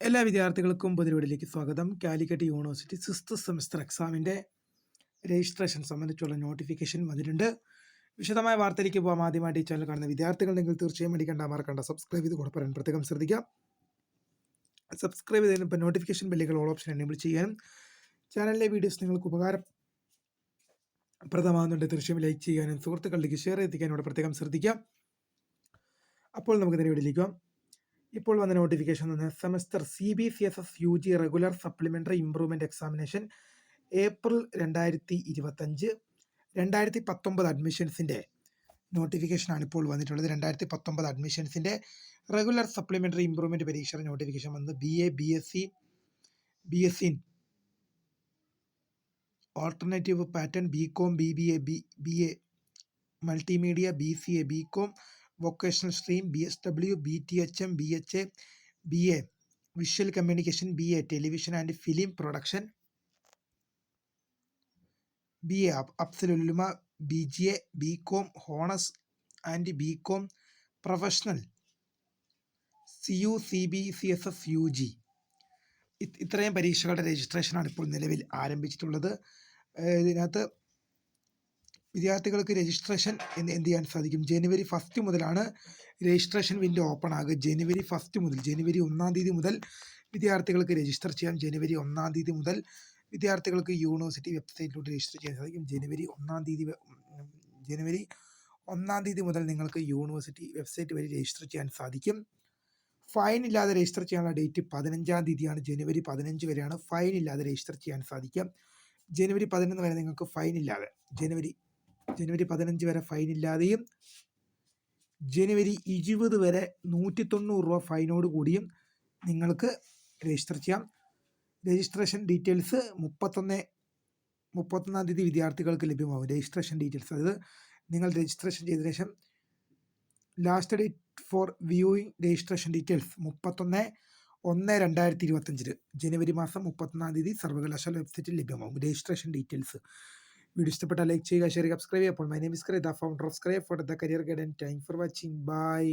എല്ലാ വിദ്യാർത്ഥികൾക്കും പുതിയവിടിലേക്ക് സ്വാഗതം. കാലിക്കറ്റ് യൂണിവേഴ്സിറ്റി സിക്സ്ത് സെമസ്റ്റർ എക്സാമിന്റെ രജിസ്ട്രേഷൻ സംബന്ധിച്ചുള്ള നോട്ടിഫിക്കേഷൻ വന്നിട്ടുണ്ട്. വിശദമായ വാർത്തയിലേക്ക് പോകാം ആദ്യമായിട്ട് ഈ ചാനൽ കാണുന്ന വിദ്യാർത്ഥികൾ നിങ്ങൾ തീർച്ചയായും അടിക്കേണ്ട മറക്കേണ്ട. സബ്സ്ക്രൈബ് ചെയ്ത് കൊടുക്കാൻ പ്രത്യേകം ശ്രദ്ധിക്കാം. സബ്സ്ക്രൈബ് ചെയ്തതിന് ഇപ്പോൾ നോട്ടിഫിക്കേഷൻ ബെല്ലുകൾ ഓൾ ഓപ്ഷൻ എനേബിൾ ചെയ്യാനും ചാനലിലെ വീഡിയോസ് നിങ്ങൾക്ക് ഉപകാരം ഉപകാരപ്രദമാകുന്നുണ്ട്. തീർച്ചയായും ലൈക്ക് ചെയ്യാനും സുഹൃത്തുക്കളിലേക്ക് ഷെയർ എത്തിക്കാനും ഇവിടെ പ്രത്യേകം ശ്രദ്ധിക്കാം. അപ്പോൾ നമുക്ക് തന്നെ പോകാം ഇപ്പോൾ വന്ന നോട്ടിഫിക്കേഷൻ വന്ന semester C B C S S U G regular supplementary improvement examination April രണ്ടായിരത്തി ഇരുപത്തഞ്ച് രണ്ടായിരത്തി പത്തൊമ്പത് അഡ്മിഷൻസിന്റെ നോട്ടിഫിക്കേഷനാണ് ഇപ്പോൾ വന്നിട്ടുള്ളത്. രണ്ടായിരത്തി പത്തൊമ്പത് അഡ്മിഷൻസിന്റെ റെഗുലർ സപ്ലിമെന്ററി ഇംപ്രൂവ്മെന്റ് പരീക്ഷയുടെ നോട്ടിഫിക്കേഷൻ വന്നത് B A B S C B S C alternative pattern B com B B A B B A multimedia B C A B com vocational stream B S W B T H M B H A B A visual communication B A television and film production B A Afzal-ul-Ulama B G A B com honours and B com professional C U C B C S S U G ഇത്രയും പരീക്ഷകളുടെ രജിസ്ട്രേഷനാണ് ഇപ്പോൾ നിലവിൽ ആരംഭിച്ചിട്ടുള്ളത്. ഇതിനകത്ത് വിദ്യാർത്ഥികൾക്ക് registration എന്ന് എന്ത് ചെയ്യാൻ സാധിക്കും? ജനുവരി ഫസ്റ്റ് മുതലാണ് രജിസ്ട്രേഷൻ വിൻഡോ ഓപ്പൺ ആകുക. ജനുവരി ഫസ്റ്റ് മുതൽ ജനുവരി ഒന്നാം തീയതി മുതൽ വിദ്യാർത്ഥികൾക്ക് രജിസ്റ്റർ ചെയ്യാം. ജനുവരി ഒന്നാം തീയതി മുതൽ വിദ്യാർത്ഥികൾക്ക് യൂണിവേഴ്സിറ്റി വെബ്സൈറ്റിലൂടെ രജിസ്റ്റർ ചെയ്യാൻ സാധിക്കും. ജനുവരി ഒന്നാം തീയതി ജനുവരി ഒന്നാം തീയതി മുതൽ നിങ്ങൾക്ക് യൂണിവേഴ്സിറ്റി വെബ്സൈറ്റ് വഴി രജിസ്റ്റർ ചെയ്യാൻ സാധിക്കും. ഫൈൻ ഇല്ലാതെ രജിസ്റ്റർ ചെയ്യാനുള്ള ഡേറ്റ് പതിനഞ്ചാം തീയതിയാണ്. ജനുവരി പതിനഞ്ച് വരെയാണ് ഫൈൻ ഇല്ലാതെ രജിസ്റ്റർ ചെയ്യാൻ സാധിക്കും ജനുവരി പതിനൊന്ന് വരെ നിങ്ങൾക്ക് ഫൈൻ ഇല്ലാതെ. ജനുവരി ജനുവരി പതിനഞ്ച് വരെ ഫൈൻ ഇല്ലാതെയും ജനുവരി ഇരുപത് വരെ നൂറ്റി തൊണ്ണൂറ് രൂപ ഫൈനോട് കൂടിയും നിങ്ങൾക്ക് രജിസ്റ്റർ ചെയ്യാം. രജിസ്ട്രേഷൻ ഡീറ്റെയിൽസ് മുപ്പത്തൊന്ന് മുപ്പത്തൊന്നാം തീയതി വിദ്യാർത്ഥികൾക്ക് ലഭ്യമാകും രജിസ്ട്രേഷൻ ഡീറ്റെയിൽസ് അതായത് നിങ്ങൾ രജിസ്ട്രേഷൻ ചെയ്ത ശേഷം last date for viewing registration details മുപ്പത്തൊന്ന് ഒന്ന് രണ്ടായിരത്തി ഇരുപത്തഞ്ചിന് ജനുവരി മാസം മുപ്പത്തൊന്നാം തീയതി സർവകലാശാല വെബ്സൈറ്റിൽ ലഭ്യമാകും രജിസ്ട്രേഷൻ ഡീറ്റെയിൽസ് വീഡിയോ ഇഷ്ടപ്പെട്ടാൽ ലൈക്ക് ചെയ്യുക ഷെയർ സബ്സ്ക്രൈബ് ചെയ്യുക അപ്പോൾ my name is the founder of scribe for the career guide and thank for watching bye